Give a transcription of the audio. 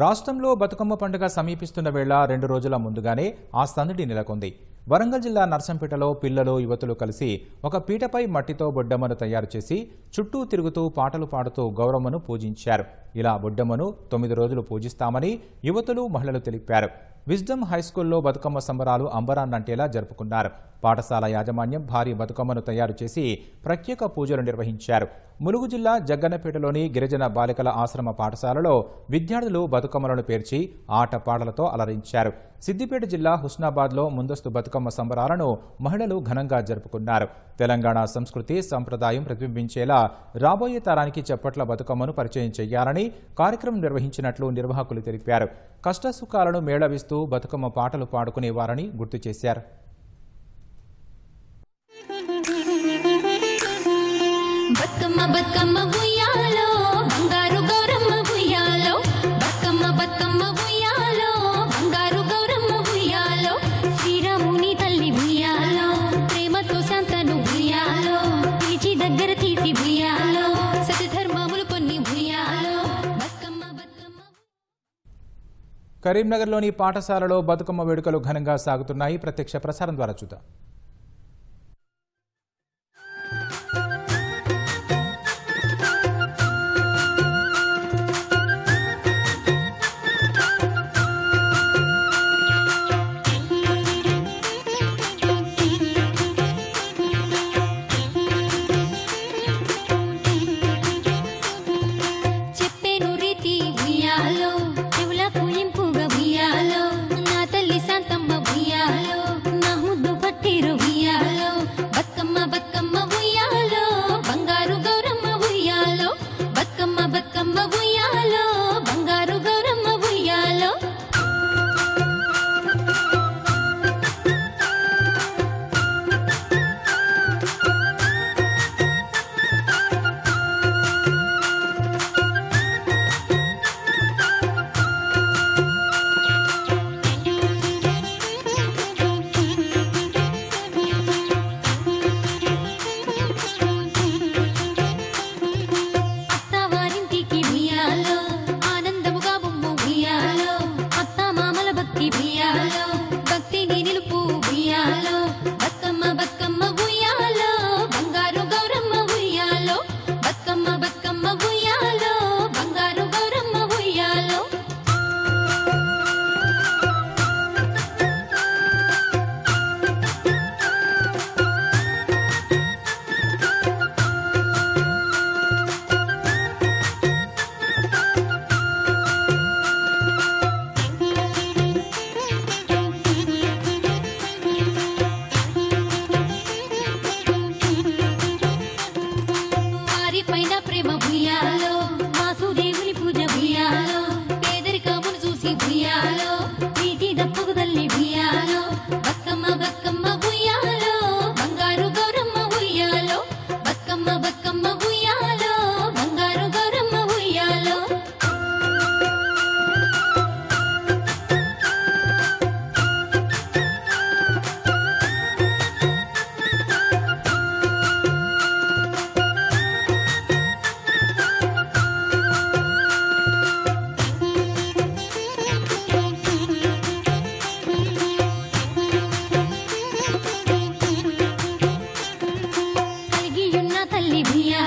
రాష్ట్రంలో బతుకమ్మ పండుగ సమీపిస్తున్న వేళ రెండు రోజుల ముందుగానే ఆ సందడి నెలకొంది. వరంగల్ జిల్లా నర్సంపేటలో పిల్లలు యువతులు కలిసి ఒక పీటపై మట్టితో బొడ్డమ్మను తయారు చేసి చుట్టూ తిరుగుతూ పాటలు పాడుతూ గౌరమ్మను పూజించారు. ఇలా బొడ్డమ్మను తొమ్మిది రోజులు పూజిస్తామని యువతులు మహిళలు తెలిపారు. విజ్డమ్ హైస్కూల్లో బతుకమ్మ సంబరాలు అంబరాన్నంటేలా జరుపుకున్నారు. పాఠశాల యాజమాన్యం భారీ బతుకమ్మను తయారు చేసి ప్రత్యేక పూజలు నిర్వహించారు. ములుగు జిల్లా జగ్గన్నపేటలోని గిరిజన బాలికల ఆశ్రమ పాఠశాలలో విద్యార్థులు బతుకమ్మలను పేర్చి ఆటపాటలతో అలరించారు. సిద్దిపేట జిల్లా హుస్నాబాద్లో ముందస్తు బతుకమ్మ సంబరాలను మహిళలు ఘనంగా జరుపుకున్నారు. తెలంగాణ సంస్కృతి సంప్రదాయం ప్రతిబింబించేలా రాబోయే తరానికి చప్పట్ల బతుకమ్మను పరిచయం చేయాలని కార్యక్రమం నిర్వహించినట్లు నిర్వాహకులు తెలిపారు. కష్టసుఖాలను మేళవిస్తూ బతుకమ్మ పాటలు పాడుకునేవారని గుర్తు చేశారు. బతుకమ్మ బతుకమ్మ ఉయ్యాలో బంగారు గౌరమ్మ ఉయ్యాలో. బతుకమ్మ బతుకమ్మ ఉయ్యాలో బంగారు గౌరమ్మ ఉయ్యాలో. శ్రీరాముని తల్లి ఉయ్యాలో ప్రేమతో శాంతను ఉయ్యాలో. పిలిచి దగ్గర తీసి ఉయ్యాలో సతధర్మములు కొన్ని ఉయ్యాలో. బతుకమ్మ బతుకమ్మ కరీంనగర్లోని పాఠశాలలో బతుకమ్మ వేడుకలు ఘనంగా సాగుతున్నాయి. ప్రత్యక్ష ప్రసారం ద్వారా చూద్దాం. భక్తిని నిలుపు బియ్యాలో but we are. লিভিয়া